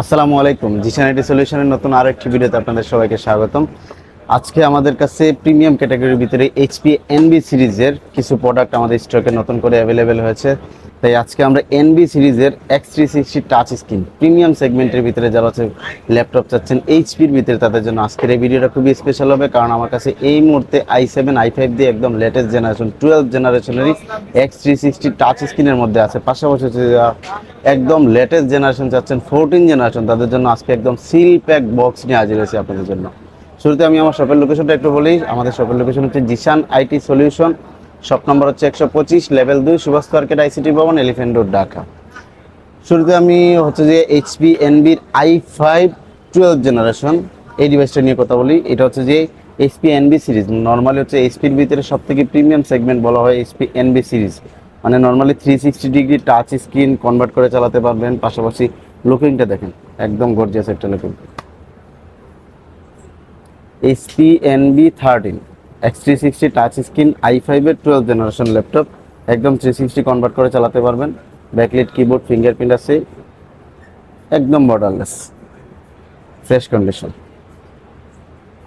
আসসালামু আলাইকুম। জিসানিটি সলিউশনের নতুন আরও একটি ভিডিওতে আপনাদের সবাইকে স্বাগতম। আজকে আমাদের কাছে প্রিমিয়াম ক্যাটাগরির ভিতরে এইচপি এনবি সিরিজের কিছু প্রোডাক্ট আমাদের স্টকে নতুন করে অ্যাভেলেবেল হয়েছে। তাই আজকে আমরা এনবি সিরিজের X three sixty touch screen premium সেগমেন্টের ভিতরে যারা হচ্ছে ল্যাপটপ চাচ্ছেন এইচপির ভিতরে তাদের জন্য আজকের এই ভিডিওটা খুবই স্পেশাল হবে, কারণ আমার কাছে এই মুহূর্তে আই সেভেন আই ফাইভ দিয়ে একদম লেটেস্ট জেনারেশন টুয়েলভ জেনারেশনেরই এক্স থ্রি সিক্সটি টাচ স্ক্রিনের মধ্যে আছে। পাশাপাশি হচ্ছে যারা একদম লেটেস্ট জেনারেশন চাচ্ছেন ফোরটিন জেনারেশন তাদের জন্য আজকে একদম সিল প্যাক বক্স নিয়ে হাজির হয়েছি আপনাদের জন্য। শুরুতে আমি আমার শপের লোকেশনটা একটু বলি, আমাদের শপের লোকেশন হচ্ছে Zishan IT solution shop number হচ্ছে একশো পঁচিশ, লেভেল দুই, Subhash Market ICT Bhaban Elephant Road, Dhaka. শুরুতে আমি হচ্ছে যে এইচপি এনবির আই ফাইভ, টুয়েলভ জেনারেশন, এই ডিভাইসটা নিয়ে কথা বলি। এটা হচ্ছে যে এইচপি, এনবি সিরিজ। নর্মালি হচ্ছে এইচপির ভিতরে সব থেকে প্রিমিয়াম সেগমেন্ট বলা হয় এইচপি, এনবি সিরিজ। মানে normally three sixty degree touch screen convert করে চালাতে পারবেন। পাশাপাশি লুকিংটা দেখেন, একদম গর্জিয়াস একটা looking. HP, envy thirteen X three sixty touch screen I ফাইভের টুয়েলভ জেনারেশন ল্যাপটপ একদম থ্রি সিক্সটি কনভার্ট করে চালাতে পারবেন। ব্যাকলিট কিবোর্ড ফিঙ্গারপ্রিন্ট আছে। একদম বর্ডারলেস ফ্রেশ কন্ডিশন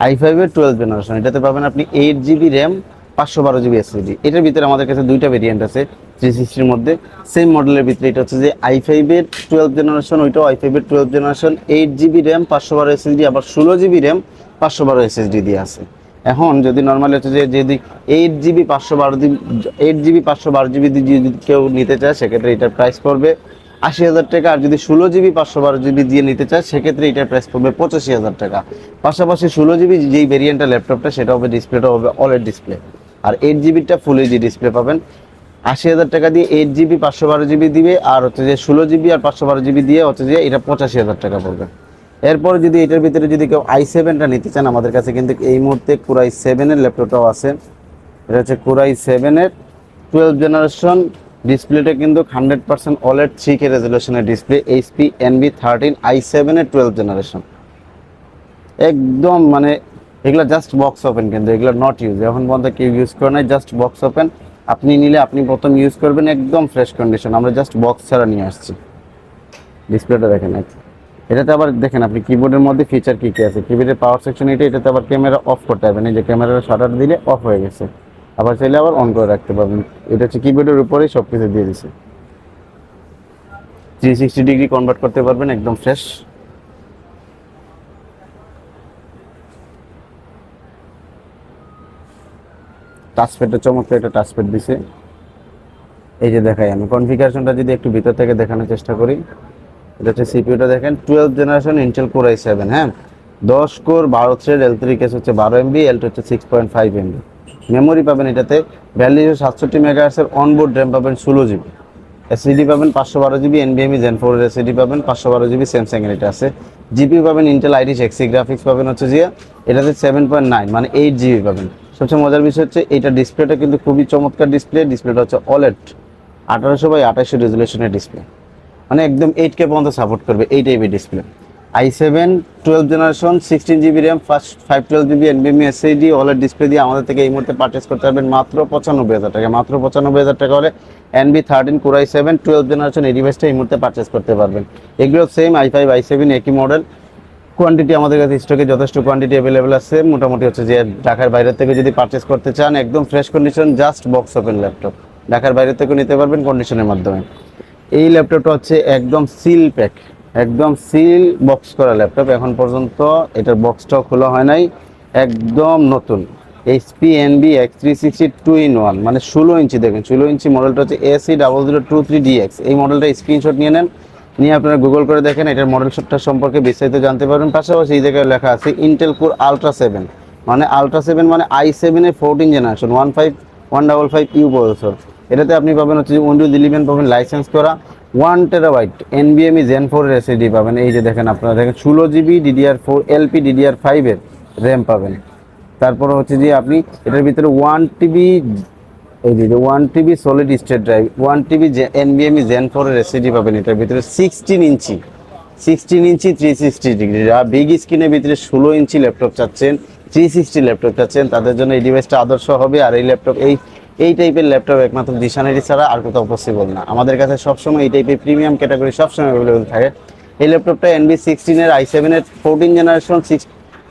আই ফাইভের টুয়েলভ জেনারেশন এটাতে পাবেন আপনি এইট জিবি র্যাম পাঁচশো বারো জিবি এসএসডি এটার ভিতরে আমাদের কাছে দুইটা ভেরিয়েন্ট আছে থ্রি সিক্সটির মধ্যে। সেম মডেলের ভিতরে এটা হচ্ছে যে আই ফাইভের টুয়েলভ জেনারেশন ওইটাও আই ফাইভের twelve generation eight GB RAM পাঁচশো বারো এসএসডি আবার ষোলো জিবি র্যাম পাঁচশো বারো এসএসডি দিয়ে আছে। এখন যদি নর্মালি হচ্ছে যে, যদি এইট জিবি পাঁচশো বারো এইট জিবি পাঁচশো বারো জিবি যদি কেউ নিতে চায়, সেক্ষেত্রে এটার প্রাইস পড়বে আশি হাজার টাকা। আর যদি ষোলো জিবি পাঁচশো বারো জিবি দিয়ে নিতে চায়, সেক্ষেত্রে এটার প্রাইস পড়বে পঁচাশি হাজার টাকা। পাশাপাশি ষোলো জিবি যেই ভেরিয়েন্টটা ল্যাপটপটা, সেটা হবে ডিসপ্লেটা হবে অলেড ডিসপ্লে আর এইট জিবিটা ফুল এইচডি ডিসপ্লে পাবেন। আশি হাজার টাকা দিয়ে এইট জিবি পাঁচশো বারো জিবি দিবে, আর হচ্ছে যে ষোলো জিবি আর পাঁচশো বারো জিবি দিয়ে হচ্ছে যে, এটা পঁচাশি হাজার টাকা পড়বে। এরপর যদি এটার ভিতরে যদি কেউ আই সেভেনটা নিতে চান আমাদের কাছে কিন্তু এই মুহূর্তে কুরাই সেভেনের ল্যাপটপটাও আছে। এটা হচ্ছে কুরাই সেভেনের টুয়েলভ জেনারেশন ডিসপ্লেটা কিন্তু hundred percent OLED three K রেজলিউশনের display HP envy thirteen I সেভেনের টুয়েলভ জেনারেশন একদম মানে এগুলো জাস্ট বক্স ওপেন কিন্তু, এগুলো নট ইউজ এখন পর্যন্ত কেউ ইউজ করে নাই জাস্ট বক্স ওপেন আপনি নিলে আপনি প্রথম ইউজ করবেন একদম ফ্রেশ কন্ডিশন আমরা জাস্ট বক্স ছাড়া নিয়ে আসছি। ডিসপ্লেটা দেখেন এক। এটাতে আবার দেখেন আপনি কিবোর্ডের মধ্যে ফিচার কী কী আছে? কিবোর্ডের পাওয়ার সেকশন এটা, এটাতে আবার ক্যামেরা অফ করতে হবে এই যে ক্যামেরার শাটার দিলে অফ হয়ে গেছে। আবার চাইলে আবার অন করে রাখতে পারবেন। এটা হচ্ছে কিবোর্ডের উপরেই সব কিছু দিয়ে দিছে। থ্রি সিক্সটি ডিগ্রি কনভার্ট করতে পারবেন, একদম ফ্রেশ টাচপ্যাডটা চমৎকার একটা টাচপ্যাড দিছে। এই যে দেখাই আমি। কনফিগারেশনটা যদি একটু ভিতর থেকে দেখানোর চেষ্টা করি। এটা হচ্ছে সিপিউটা দেখেন twelve generation Intel core I seven হ্যাঁ? দশ কোর বারো থ্রেড এল থ্রি কেস হচ্ছে বারো এমবি এল হচ্ছে six point five MB memory পাবেন এটাতে বিয়াল্লিশশো সাতষট্টি মেগাহার্সের অনবোর্ড র্যাম পাবেন ষোলো জিবি এসিডি পাবেন পাঁচশো বারো জিবি এনবিএমই জেন ফোরের এসিডি পাবেন পাঁচশো বারো জিবি স্যামসাং এর এটা আছে। জিবি পাবেন ইন্টেল আইরিশ এক্সি গ্রাফিক্স পাবেন হচ্ছে যে এটাতে সেভেন পয়েন্ট নাইন মানে এইট জিবি পাবেন। সবচেয়ে মজার বিষয় হচ্ছে এটা ডিসপ্লেটা কিন্তু খুবই চমৎকার ডিসপ্লে ডিসপ্লেটা হচ্ছে অলেট আঠারোশো বাই আঠাশশো রেজুলেশনের ডিসপ্লে মানে একদম এইট কে পর্যন্ত সাপোর্ট করবে এই টাইপের display I seven twelve generation sixteen GB RAM first five twelve GB এনবিএমই SSD অলের ডিসপ্লে দিয়ে আমাদের থেকে এই মুহূর্তে পারচেস করতে পারবেন মাত্র পঁচানব্বই হাজার টাকা। মাত্র পঁচানব্বই হাজার টাকা হলে envy thirteen core i seven twelve generation এই ডিভাইসটা এই মুহূর্তে পারচেস করতে পারবেন। এগুলো same I five I seven একই মডেল কোয়ান্টিটি আমাদের কাছে স্টকে যথেষ্ট কোয়ান্টিটি অ্যাভেলেবেল আছে। মোটামুটি হচ্ছে যে ঢাকার বাইরে থেকে যদি পারচেস করতে চান, একদম fresh condition just box open laptop ঢাকার বাইরে থেকেও নিতে পারবেন কন্ডিশনের মাধ্যমে। এই ল্যাপটপটা হচ্ছে একদম সিল প্যাক একদম সিল বক্স করা ল্যাপটপ এখন পর্যন্ত এটার বক্সটাও খোলা হয় নাই, একদম নতুন। HP envy X three sixty two in one মানে ষোলো ইঞ্চি দেখেন, ষোলো ইঞ্চি মডেলটা হচ্ছে AC double zero two three DX এই মডেলটা স্ক্রিনশট নিয়ে নেন, নিয়ে আপনারা গুগল করে দেখেন, এটার মডেল শটটা সম্পর্কে বিস্তারিত জানতে পারবেন। পাশাপাশি এই জায়গায় লেখা আছে ইন্টেল কোর আলট্রা সেভেন মানে আলট্রা সেভেন মানে আই সেভেনের fourteen generation one five one double five U processor এটাতে আপনি পাবেন হচ্ছে যে উইন্ডোজ ইলেভেন পাবেন লাইসেন্স করা ওয়ান টেরাবাইট এনবিএমই জেন ফোরের এসএডি পাবেন। এই যে দেখেন আপনারা, দেখেন ষোলো GB DDR four LP DDR ফাইভের র্যাম পাবেন। তারপর হচ্ছে যে আপনি এটার ভিতরে ওয়ান টিবি এই যে one TB solid state drive one TB এনবিএমই gen ফোরের এসএডি পাবেন এটার ভিতরে sixteen inch. Sixteen inch three sixty degree আর বিগ স্ক্রিনের ভিতরে ষোলো ইঞ্চি ল্যাপটপ চাচ্ছেন থ্রি সিক্সটি ল্যাপটপ চাচ্ছেন। তাদের জন্য এই ডিভাইসটা আদর্শ হবে। আর এই ল্যাপটপ এই এই টাইপের ল্যাপটপ একমাত্র দিশানারি ছাড়া আর কোথাও পসিবল না। আমাদের কাছে সবসময় এই টাইপের প্রিমিয়াম ক্যাটাগরি সবসময় অ্যাভেলেবেল থাকে। এই ল্যাপটপটা এনবি সিক্সটিনের আই সেভেনের fourteen generation six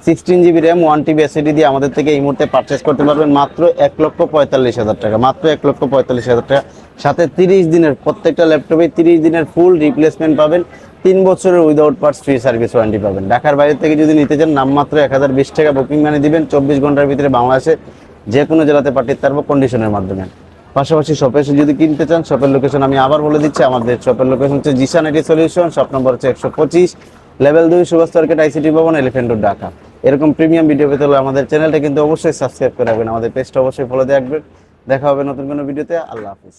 sixteen GB RAM one TB SSD দিয়ে আমাদের থেকে এই মুহূর্তে পারচেস করতে পারবেন মাত্র এক লক্ষ পঁয়তাল্লিশ হাজার টাকা, মাত্র এক লক্ষ পঁয়তাল্লিশ হাজার টাকা। সাথে তিরিশ দিনের, প্রত্যেকটা ল্যাপটপে তিরিশ দিনের ফুল রিপ্লেসমেন্ট পাবেন। তিন বছরের without parts free service warranty পাবেন। ঢাকার বাইরে থেকে যদি নিতে চান, নামমাত্র এক হাজার বিশ টাকা বুকিং মানে দিবেন। চব্বিশ ঘণ্টার ভিতরে বাংলাদেশে যে কোনো জেলাতে পাঠিয়ে তারপর কন্ডিশনের মাধ্যমে। পাশাপাশি শপে যদি কিনতে চান শপের লোকেশন আমি আবার বলে দিচ্ছি, আমাদের শপের লোকেশন হচ্ছে জিসান এটি সলিউশন শপ নম্বর হচ্ছে একশো পঁচিশ লেভেল দুই Subhash Market ICT Bhaban Elephant Road Dhaka. এরকম প্রিমিয়াম ভিডিও পেতে হলে আমাদের চ্যানেলটা কিন্তু অবশ্যই সাবস্ক্রাইব করে রাখবেন। আমাদের পেজটা অবশ্যই ফলো দিয়ে রাখবেন। দেখা হবে নতুন কোনো ভিডিওতে আল্লাহ হাফিজ।